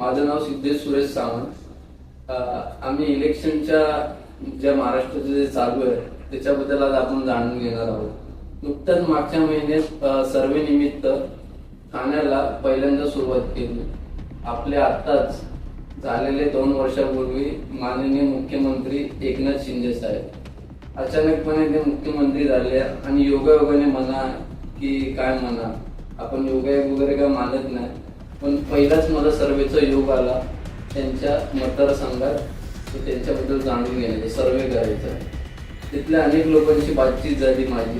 माझं नाव सिद्धेश सुरेश सावंत. आम्ही इलेक्शनच्या ज्या महाराष्ट्राचं जे चालू आहे त्याच्याबद्दल आज आपण जाणून घेणार आहोत. नुकत्याच मागच्या महिन्यात सर्वे निमित्त ठाण्याला पहिल्यांदा सुरुवात केली. आपले आत्ताच झालेले दोन वर्षापूर्वी माननीय मुख्यमंत्री एकनाथ शिंदे साहेब. अचानकपणे ते मुख्यमंत्री झाले आणि योगायोगाने म्हणा की काय म्हणा आपण योगायोग वगैरे काय मानत नाही. पण पहिलाच मला सर्वेचा योग आला त्यांच्या मतदारसंघात. तर त्यांच्याबद्दल जाणून घ्यायचं सर्वे करायचा. तिथल्या अनेक लोकांची बातचीत झाली माझी.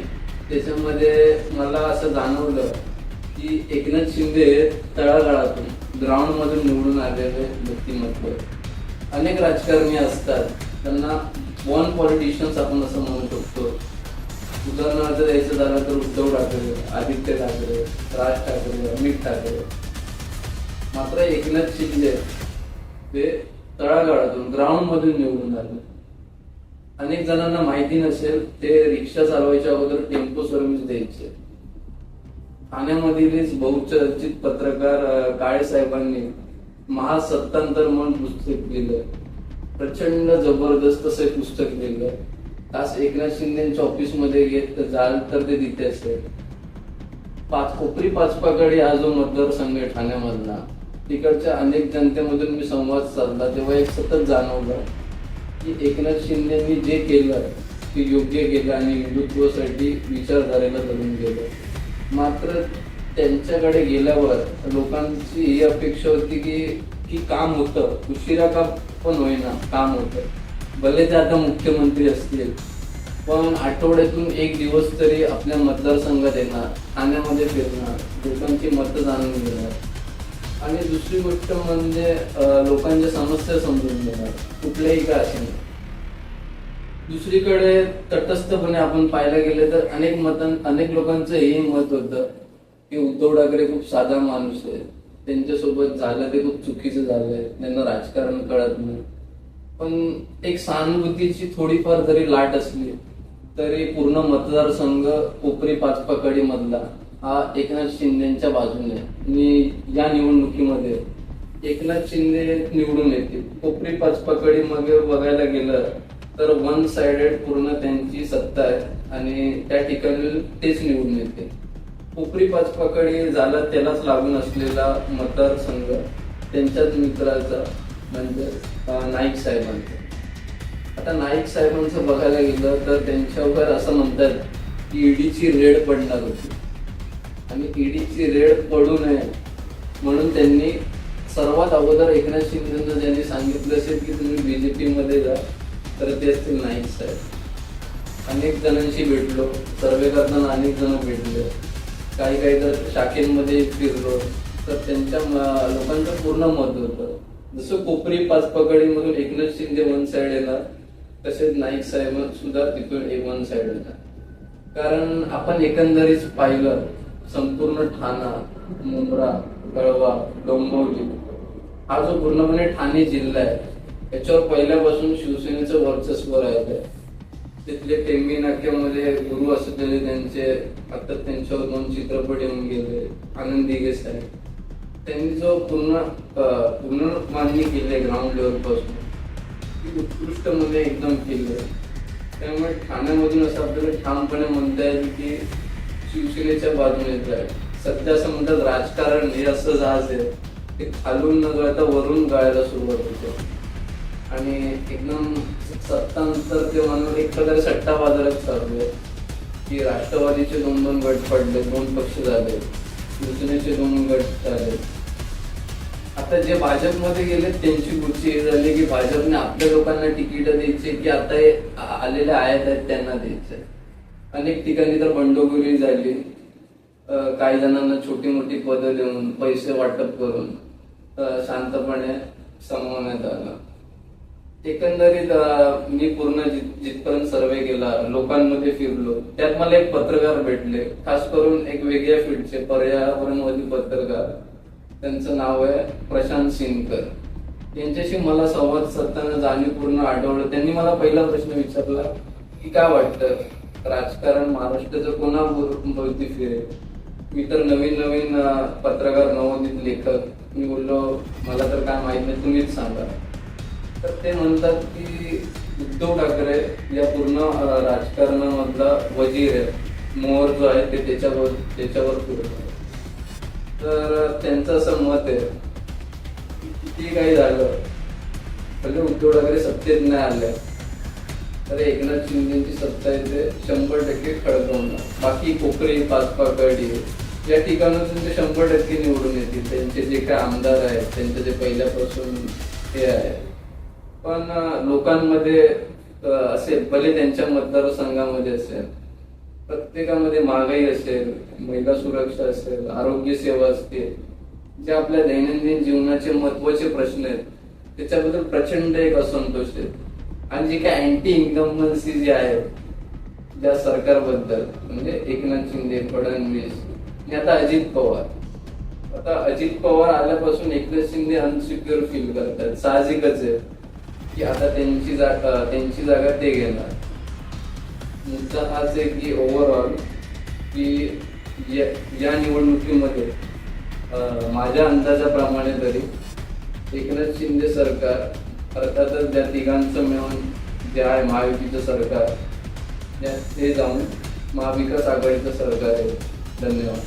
त्याच्यामध्ये मला असं जाणवलं की एकनाथ शिंदे तळागाळातून ग्राउंडमधून निवडून आलेले व्यक्तिमत्व. अनेक राजकारणी असतात. त्यांना वन पॉलिटिशियन्स आपण असं म्हणू शकतो. उदाहरणार्थ द्यायचं झालं तर उद्धव ठाकरे आदित्य ठाकरे राज ठाकरे अमित ठाकरे. मात्र एकनाथ शिंदे ते तळागाळातून ग्राउंड मधून निवडून आले. अनेक जणांना माहिती नसेल ते रिक्षा चालवायच्या अगोदर टेम्पो सर्व्हिस द्यायचे. ठाण्यामधीलच बहुचर्चित पत्रकार काळे साहेबांनी महासत्तांतर म्हणून पुस्तक लिहिलं. प्रचंड जबरदस्त असे पुस्तक लिहिलं. तास एकनाथ शिंदेच्या ऑफिसमध्ये घेत जाल तर ते तिथे असेल पाच कोपरी पाचपाकडे हा जो मतदारसंघ ठाण्यामधला तिकडच्या अनेक जनतेमधून मी संवाद साधला. तेव्हा एक सतत जाणवलं की एकनाथ शिंदेनी जे केलं ते योग्य केलं आणि हिंदुत्वासाठी विचारधारेला धरून गेलं. मात्र त्यांच्याकडे गेल्यावर लोकांची ही अपेक्षा होती की की काम होतं. उशिरा का पण होईना काम होतं. भले ते आता मुख्यमंत्री असतील पण आठवड्यातून एक दिवस तरी आपल्या मतदारसंघात येणार ठाण्यामध्ये फिरणार लोकांची मतं जाणून घेणार. आणि दुसरी गोष्ट म्हणजे लोकांच्या समस्या समजून घेणार. कुठल्याही का असे दुसरीकडे तटस्थपणे आपण पाहायला गेले तर अनेक मतां अनेक लोकांचं हे मत होतं की उद्धव ठाकरे खूप साधा माणूस आहे. त्यांच्यासोबत झालं ते खूप चुकीचं झालंय त्यांना राजकारण कळत नाही. पण एक सहानुभूतीची थोडीफार जरी लाट असली तरी पूर्ण मतदारसंघ कोपरी पाचपाकडी मधला. हा एकनाथ शिंदेच्या बाजूने. मी या निवडणुकीमध्ये एकनाथ शिंदे निवडून येतील. कोपरी पाचपाकडी मध्ये बघायला गेलं तर वन साइडेड पूर्ण त्यांची सत्ता आहे आणि त्या ठिकाणी तेच निवडून येते कोपरी पाचपाकडी झाला त्यालाच लागून असलेला मतदारसंघ त्यांच्याच मित्राचा म्हणजे नाईक साहेबांचा. आता नाईक साहेबांचं बघायला गेलं तर त्यांच्यावर असं म्हणतात की ईडीची रेड पडणार होती. आणि ईडीची रेड पडू नये. म्हणून त्यांनी सर्वात अगोदर एकनाथ शिंदेंना ज्यांनी सांगितलं असेल की तुम्ही बी जे पीमध्ये जा. तर ते असतील नाईक साहेब. अनेक जणांशी भेटलो. सर्वे करताना अनेक जण भेटले. काही काही तर शाखेमध्ये फिरलो. तर त्यांच्या लोकांचं पूर्ण मत होतं. जसं कोपरी पाचपकडीमधून एकनाथ शिंदे वन साईड येणार तसेच नाईक साहेब सुद्धा तिथून एक वन साईड येणार. कारण आपण एकंदरीत पाहिलं संपूर्ण ठाणा मुंब्रा कळवा डोंबिवली. हा जो पूर्णपणे ठाणे जिल्हा आहे याच्यावर पहिल्यापासून शिवसेनेचं वर्चस्व राहिलंय. तिथले टेंबी नाक्यामध्ये गुरु असलेले त्यांचे आता त्यांच्यावर दोन चित्रपट येऊन गेले आनंद दिघे साहेब. त्यांनी जो पूर्ण पूर्ण मान्य केले ग्राउंड लेवलपासून ती उत्कृष्टमध्ये एकदम केले त्यामुळे ठाण्यामधून असं आपल्याला ठामपणे म्हणता येईल की शिवसेनेच्या बाजूने आहे. सध्या असं म्हणतात राजकारण हे असं जहाज आहे. ते खालून न गळता वरून गळायला सुरुवात होते. आणि एकदम सत्तांतर ते म्हणून एक प्रकारे सट्टा बाजारात चालू आहे. की राष्ट्रवादीचे दोन दोन गट पडले दोन पक्ष झाले. शिवसेनेचे दोन गट झाले. आता जे भाजपमध्ये गेले त्यांची गुच्ची हे झाली की भाजपने आपल्या लोकांना तिकीट द्यायचे की आता हे आलेले आयात आहेत त्यांना द्यायचे. अनेक ठिकाणी तर बंडखोरी झाली. काही जणांना छोटी मोठी पदं देऊन पैसे वाटप करून शांतपणे समवण्यात आलं. एकंदरीत मी पूर्ण जिथपर्यंत सर्वे केला लोकांमध्ये फिरलो त्यात मला एक पत्रकार भेटले. खास करून एक वेगळ्या फील्डचे पर्यावरणवादी पत्रकार. त्यांचं नाव आहे प्रशांत सिंगकर. यांच्याशी मला संवाद साधताना जाणीवपूर्ण आढळलं. त्यांनी मला पहिला प्रश्न विचारला की काय वाटतं? राजकारण महाराष्ट्राचं कोणा भोवती फिरेल. मी तर नवीन नवीन पत्रकार नवोदित लेखक. मी बोललो मला तर काय माहीत नाही तुम्हीच सांगा. तर ते म्हणतात की उद्धव ठाकरे या पूर्ण राजकारणामधला वजीर आहे मोहर जो आहे ते त्याच्यावर त्याच्यावर फिरतो तर त्यांचं असं मत आहे की किती काही झालं म्हणजे उद्धव ठाकरे सत्तेत नाही आले. तर एकनाथ शिंदेची सत्ता इथे शंभर टक्के खडकवणार बाकी कोकरे पाचपाकडी या ठिकाणातून ते शंभर टक्के निवडून येतील. त्यांचे जे काय आमदार आहेत त्यांचे जे पहिल्यापासून हे आहे. पण लोकांमध्ये असे असेल भले त्यांच्या मतदारसंघामध्ये असेल प्रत्येकामध्ये महागाई असेल महिला सुरक्षा असेल आरोग्य सेवा असतील जे आपल्या दैनंदिन जीवनाचे महत्त्वाचे प्रश्न आहेत त्याच्याबद्दल प्रचंड एक असंतोष आहे. आणि जे काय अँटी इन्कम्बन्सी जे आहे ज्या सरकारबद्दल म्हणजे एकनाथ शिंदे फडणवीस आणि आता अजित पवार. आता अजित पवार आल्यापासून एकनाथ शिंदे अनसिक्युअर फील करतात साहजिकच आहे. की आता त्यांची जागा त्यांची जागा ते घेणार. मुद्दा हाच आहे की ओव्हरऑल की या निवडणुकीमध्ये माझ्या अंदाजाप्रमाणे तरी एकनाथ शिंदे सरकार अर्थातच त्या तिघांचं मिळून जे आहे महायुतीचं सरकार ते जाऊन महाविकास आघाडीचं सरकार आहे. धन्यवाद.